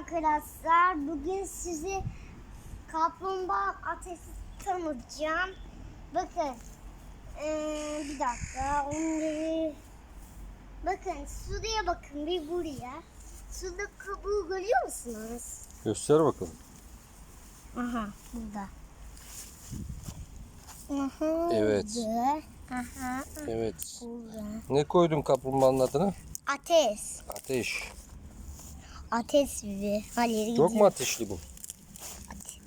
arkadaşlar. Bugün sizi kaplumbağa ateşi tanıtacağım. Bakın. Ee, bir dakika. Onları... Bakın suya bakın bir buraya. Suda kabuğu görüyor musunuz? Göster bakalım. Aha burada. Aha, Evet. burada. Aha Evet. burada. Ne koydun kaplumbağanın adına? Ateş. Ateş. Ateş gibi. Hayır. Çok mu ateşli bu?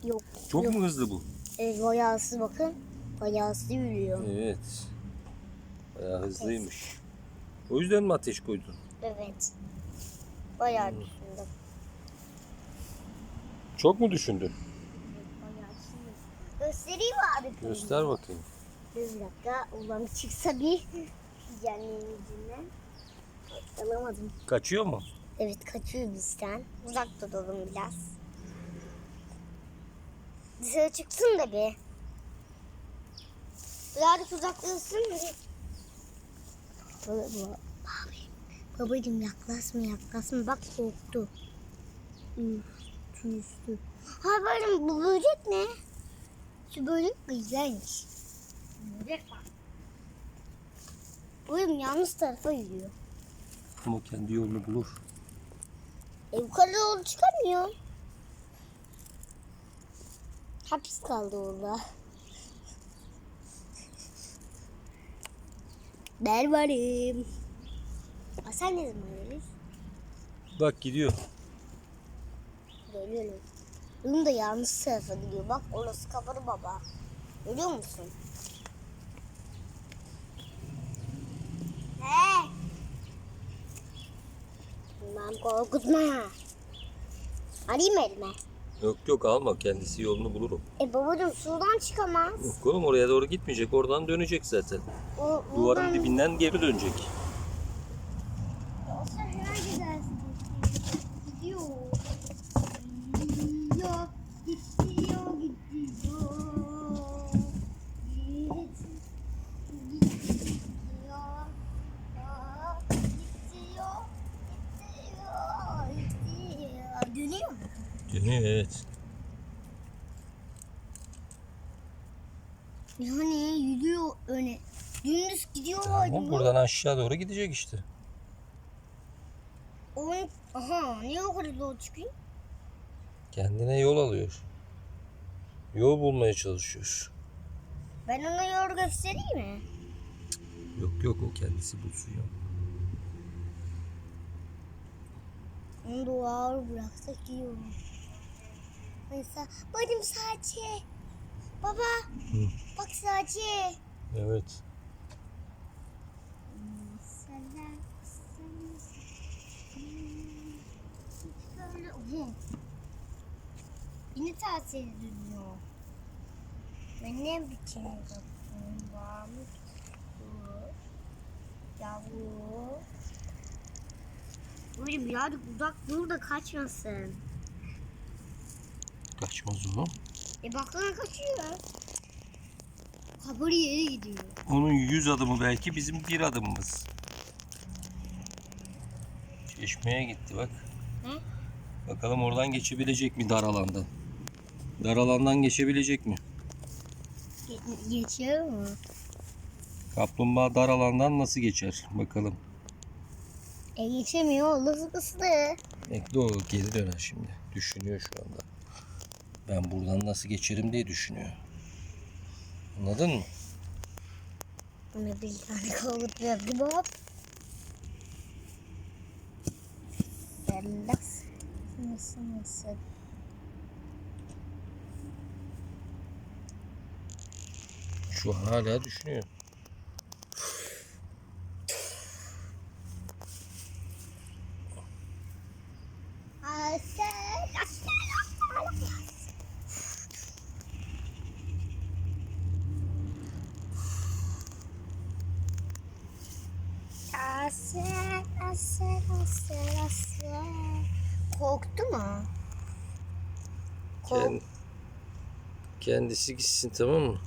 Yok. Çok yok. mu hızlı bu? Evet, bayağısı bakın. Bayağısı yürüyor. Evet. Bayağı hızlıymış. O yüzden mi ateş koydun? Evet. Bayağı düşündüm. Çok mu düşündün? Bayağı düşündüm. Göstereyim abi. Göster bakayım. Dur bir dakika. Ulan çıksa bir canlının yüzünden. Alamadım. Kaçıyor mu? Evet kaçıyor bizden. Uzak duralım biraz. Dışarı çıksın da bir. Birazcık uzaklaşsın mı? Baba, baba. Babacım yaklaşma yaklaşma bak korktu. Üf, tüystü. Ha böyle bu böcek ne? Şu böcek güzelmiş. Böcek bak. Oğlum yanlış tarafa yürüyor. Ama kendi yolunu bulur. E yukarı doğru çıkamıyor. Hapis kaldı orada. Ben varım. Aa, sen ne zaman gelir? Bak gidiyor. Geliyorum. Bunun da yanlış tarafa gidiyor. Bak orası kapalı baba. Görüyor musun? Ben korkutma. Alayım elime. Yok yok alma kendisi yolunu bulur o. E babacığım sudan çıkamaz. Yok oğlum oraya doğru gitmeyecek oradan dönecek zaten. O, Duvarın dibinden geri dönecek. Olsa hemen gidersin. Gidiyor. Gidiyor. Dönüyor mu? Dönüyor evet. Yani yürüyor öne. Dümdüz gidiyor Ama buradan aşağı doğru gidecek işte. Onun, aha niye yukarı doğru çıkıyor? Kendine yol alıyor. Yol bulmaya çalışıyor. Ben ona yol göstereyim mi? Yok yok o kendisi bulsun ya. Onu da ağır bıraksak iyi olur. Mesela bacım sadece. Baba Hı. bak sadece. Evet. Yine tavsiye ediliyor. Ben ne biçim bu. Yavru. Böyle birazcık uzak dur da kaçmasın. Kaçmaz o. E baksana kaçıyor. Kabul yere gidiyor. Onun 100 adımı belki bizim bir adımımız. Çeşmeye gitti bak. Ne? Bakalım oradan geçebilecek mi dar alandan? Dar alandan geçebilecek mi? Ge- geçiyor mu? Kaplumbağa dar alandan nasıl geçer? Bakalım. E geçemiyor. Nasıl kısdı? Bekle o geri döner şimdi. Düşünüyor şu anda. Ben buradan nasıl geçerim diye düşünüyor. Anladın mı? Bana bir tane kalıp verdi bab. Relax. Nasıl nasıl? Şu an hala düşünüyor. Asel, asel, asel. Asel, asel, asel, asel. Korktu mu? Kork Kend- kendisi gitsin tamam mı?